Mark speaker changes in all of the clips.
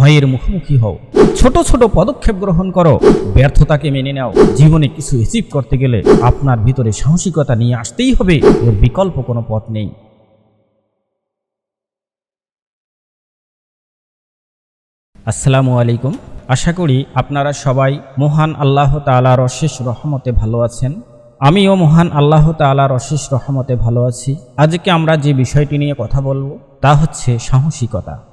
Speaker 1: ভয়ের মুখোমুখি হও। ছোট ছোট পদক্ষেপ গ্রহণ করো। ব্যর্থতাকে মেনে নাও। জীবনে কিছু অ্যাচিভ করতে গেলে আপনার ভিতরে সাহসিকতা নিয়ে আসতেই হবে। এর বিকল্প কোনো পথ নেই। আসসালামু আলাইকুম। আশা করি আপনারা সবাই মহান আল্লাহ তালার অশেষ রহমতে ভালো আছেন। আমিও মহান আল্লাহ তালার অশেষ রহমতে ভালো আছি। আজকে আমরা যে বিষয়টি নিয়ে কথা বলব তা হচ্ছে সাহসিকতা।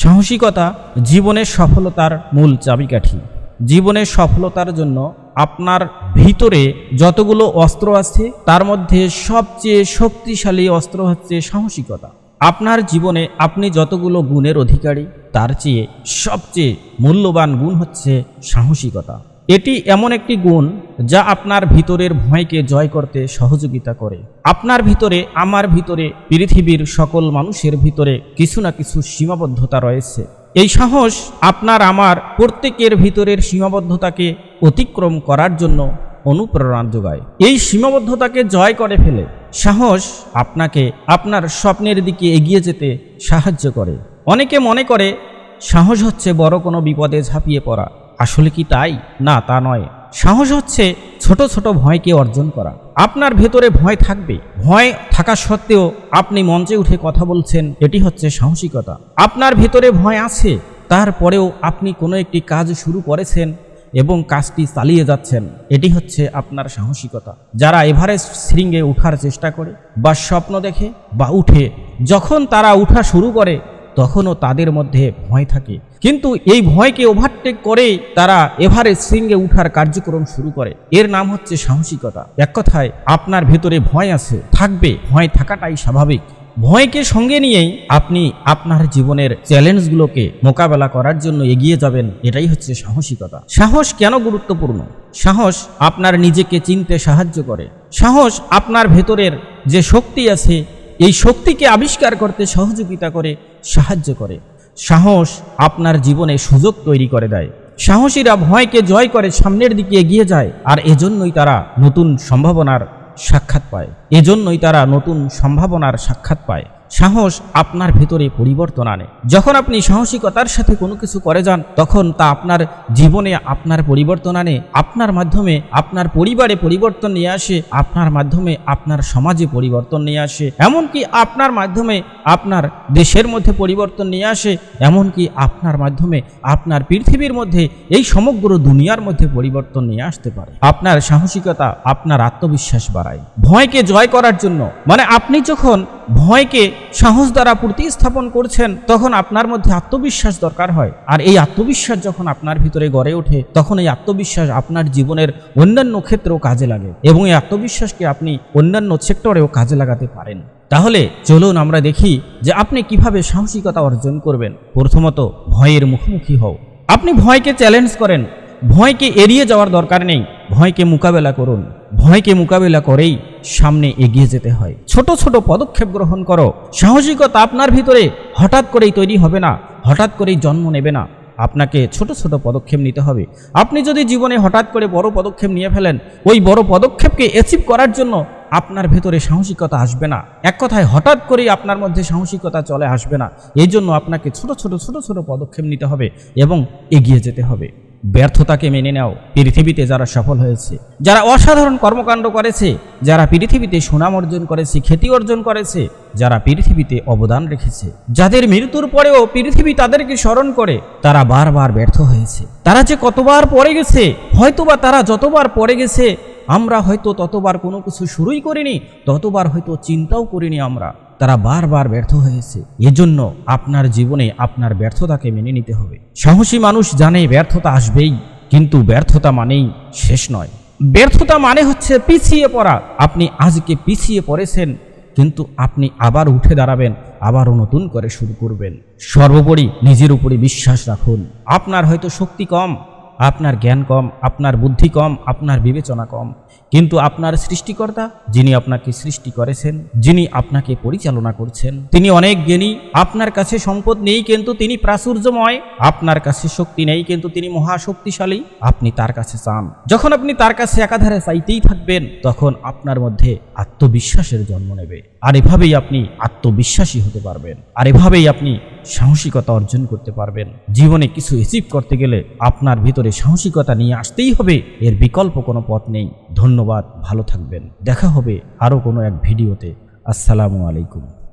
Speaker 1: সাহসিকতা জীবনের সফলতার মূল চাবিকাঠি। জীবনের সফলতার জন্য আপনার ভিতরে যতগুলো অস্ত্র আছে, তার মধ্যে সবচেয়ে শক্তিশালী অস্ত্র হচ্ছে সাহসিকতা। আপনার জীবনে আপনি যতগুলো গুণের অধিকারী, তার চেয়ে সবচেয়ে মূল্যবান গুণ হচ্ছে সাহসিকতা। এটি এমন একটি গুণ যা আপনার ভিতরের ভয়কে জয় করতে সহযোগিতা করে। আপনার ভিতরে, আমার ভিতরে, পৃথিবীর সকল মানুষের ভিতরে কিছু না কিছু সীমাবদ্ধতা রয়েছে। এই সাহস আপনার আমার প্রত্যেকের ভিতরের সীমাবদ্ধতাকে অতিক্রম করার জন্য অনুপ্রেরণা যোগায়। এই সীমাবদ্ধতাকে জয় করে ফেলে সাহস আপনাকে আপনার স্বপ্নের দিকে এগিয়ে যেতে সাহায্য করে। অনেকে মনে করে, সাহস হচ্ছে বড় কোনো বিপদে ঝাঁপিয়ে পড়া। আসলে কি তাই? না, তা নয়। সাহস হচ্ছে ছোট ছোট ভয়কে অর্জন করা। আপনার ভেতরে ভয় থাকবে। ভয় থাকা সত্ত্বেও আপনি মঞ্চে উঠে কথা বলছেন, এটি হচ্ছে সাহসিকতা। আপনার ভেতরে ভয় আছে, তারপরেও আপনি কোনো একটি কাজ শুরু করেছেন এবং কাজটি চালিয়ে যাচ্ছেন, এটি হচ্ছে আপনার সাহসিকতা। যারা এভারেস্ট শৃঙ্গে ওঠার চেষ্টা করে বা স্বপ্ন দেখে বা উঠে, যখন তারা উঠা শুরু করে তখনও তাদের মধ্যে ভয় থাকে। কিন্তু এই ভয়কে ওভারটেক করেই তারা এভারেস্ট শৃঙ্গে উঠার কার্যক্রম শুরু করে। এর নাম হচ্ছে সাহসিকতা। এক কথায়, আপনার ভেতরে ভয় আছে, থাকবে, ভয় থাকাটাই স্বাভাবিক। ভয়কে সঙ্গে নিয়েই আপনি আপনার জীবনের চ্যালেঞ্জগুলোকে মোকাবেলা করার জন্য এগিয়ে যাবেন, এটাই হচ্ছে সাহসিকতা। সাহস কেন গুরুত্বপূর্ণ? সাহস আপনার নিজেকে চিনতে সাহায্য করে। সাহস আপনার ভেতরের যে শক্তি আছে, এই শক্তিকে আবিষ্কার করতে সহযোগিতা করে সাহায্য করে। সাহস আপনার জীবনে সুযোগ তৈরি করে দেয়। সাহসীরা ভয়কে জয় করে সামনের দিকে এগিয়ে যায় আর এজন্যই তারা নতুন সম্ভাবনার সাক্ষাৎ পায়। এজন্যই তারা নতুন সম্ভাবনার সাক্ষাৎ পায়। সাহস আপনার ভেতরে পরিবর্তন আনে। যখন আপনি সাহসিকতার সাথে কোনো কিছু করে যান, তখন তা আপনার জীবনে আপনার পরিবর্তন আনে। আপনার মাধ্যমে আপনার পরিবারে পরিবর্তন নিয়ে আসে, আপনার মাধ্যমে আপনার সমাজে পরিবর্তন নিয়ে আসে। এমনকি আপনার মাধ্যমে আপনার দেশের মধ্যে পরিবর্তন নিয়ে আসে, এমনকি আপনার মাধ্যমে আপনার পৃথিবীর মধ্যে, এই সমগ্র দুনিয়ার মধ্যে পরিবর্তন নিয়ে আসতে পারে। আপনার সাহসিকতা, আপনার আত্মবিশ্বাস বাড়ায়। ভয়কে জয় করার জন্য মানে আপনি যখন ভয়কে সাহস দ্বারা প্রতিস্থাপন করছেন, তখন আপনার মধ্যে আত্মবিশ্বাস দরকার হয়। আর এই আত্মবিশ্বাস যখন আপনার ভিতরে গড়ে ওঠে, তখন এই আত্মবিশ্বাস আপনার জীবনের অন্যান্য ক্ষেত্রেও কাজে লাগে এবং এই আত্মবিশ্বাসকে আপনি অন্যান্য সেক্টরেও কাজে লাগাতে পারেন। তাহলে চলুন আমরা দেখি যে আপনি কীভাবে সাহসিকতা অর্জন করবেন। প্রথমত, ভয়ের মুখোমুখি হও। আপনি ভয়কে চ্যালেঞ্জ করেন। ভয়কে এড়িয়ে যাওয়ার দরকার নেই। ভয়কে মোকাবেলা করুন। ভয়কে মোকাবেলা করেই সামনে এগিয়ে যেতে হয়। ছোট ছোট পদক্ষেপ গ্রহণ করো। সাহসিকতা আপনার ভিতরে হঠাৎ করেই তৈরি হবে না, হঠাৎ করেই জন্ম নেবে না। আপনাকে ছোট ছোট পদক্ষেপ নিতে হবে। আপনি যদি জীবনে হঠাৎ করে বড় পদক্ষেপ নিয়ে ফেলেন, ওই বড় পদক্ষেপকে অ্যাচিভ করার জন্য আপনার ভেতরে সাহসিকতা আসবে না। এক কথায়, হঠাৎ করেই আপনার মধ্যে সাহসিকতা চলে আসবে না। এই জন্য আপনাকে ছোট ছোট ছোট ছোট পদক্ষেপ নিতে হবে এবং এগিয়ে যেতে হবে। ব্যর্থতাকে মেনে নাও। পৃথিবীতে যারা সফল হয়েছে, যারা অসাধারণ কর্মকাণ্ড করেছে, যারা পৃথিবীতে সুনাম অর্জন করেছে, খ্যাতি অর্জন করেছে, যারা পৃথিবীতে অবদান রেখেছে, যাদের মৃত্যুর পরেও পৃথিবী তাদেরকে স্মরণ করে, তারা বারবার ব্যর্থ হয়েছে। তারা যে কতবার পড়ে গেছে, হয়তোবা তারা যতবার পড়ে গেছে, আমরা হয়তো ততবার কোনো কিছু শুরুই করিনি, ততবার হয়তো চিন্তাও করিনি আমরা। তারা বারবার ব্যর্থ হয়েছে। এজন্য আপনার জীবনে আপনার ব্যর্থতাকে মেনে নিতে হবে। সাহসী মানুষ জানে ব্যর্থতা আসবেই, কিন্তু ব্যর্থতা মানেই শেষ নয়। ব্যর্থতা মানে হচ্ছে পিছিয়ে পড়া। আপনি আজকে পিছিয়ে পড়েছেন, কিন্তু আপনি আবার উঠে দাঁড়াবেন, আবারও নতুন করে শুরু করবেন। সর্বোপরি নিজের উপরে বিশ্বাস রাখুন। আপনার হয়তো শক্তি কম আপনার জ্ঞান কম, আপনার বুদ্ধি কম, আপনার বিবেচনা কম। কিন্তু আপনার সৃষ্টিকর্তা, যিনি আপনাকে সৃষ্টি করেছেন, যিনি আপনাকে পরিচালনা করছেন, তিনি অনেক জ্ঞানী, আপনার কাছে সম্পদ নেই কিন্তু তিনি প্রাচুর্যময়, আপনার কাছে শক্তি নেই কিন্তু তিনি মহাশক্তিশালী, আপনি তার কাছে চান। যখন আপনি তার কাছে একাধারে চাইতেই থাকবেন, তখন আপনার মধ্যে আত্মবিশ্বাসের জন্ম নেবে। আর এভাবেই আপনি আত্মবিশ্বাসী হতে পারবেন। আর এভাবেই আপনি সাহসিকতা অর্জন করতে পারবেন। জীবনে কিছু অ্যাচিভ করতে গেলে আপনার ভিতরে সাহসিকতা নিয়ে আসতেই হবে, এর বিকল্প কোনো পথ নেই। ধন্যবাদ, ভালো থাকবেন। দেখা হবে আরও কোনো এক ভিডিওতে। আসসালামু আলাইকুম।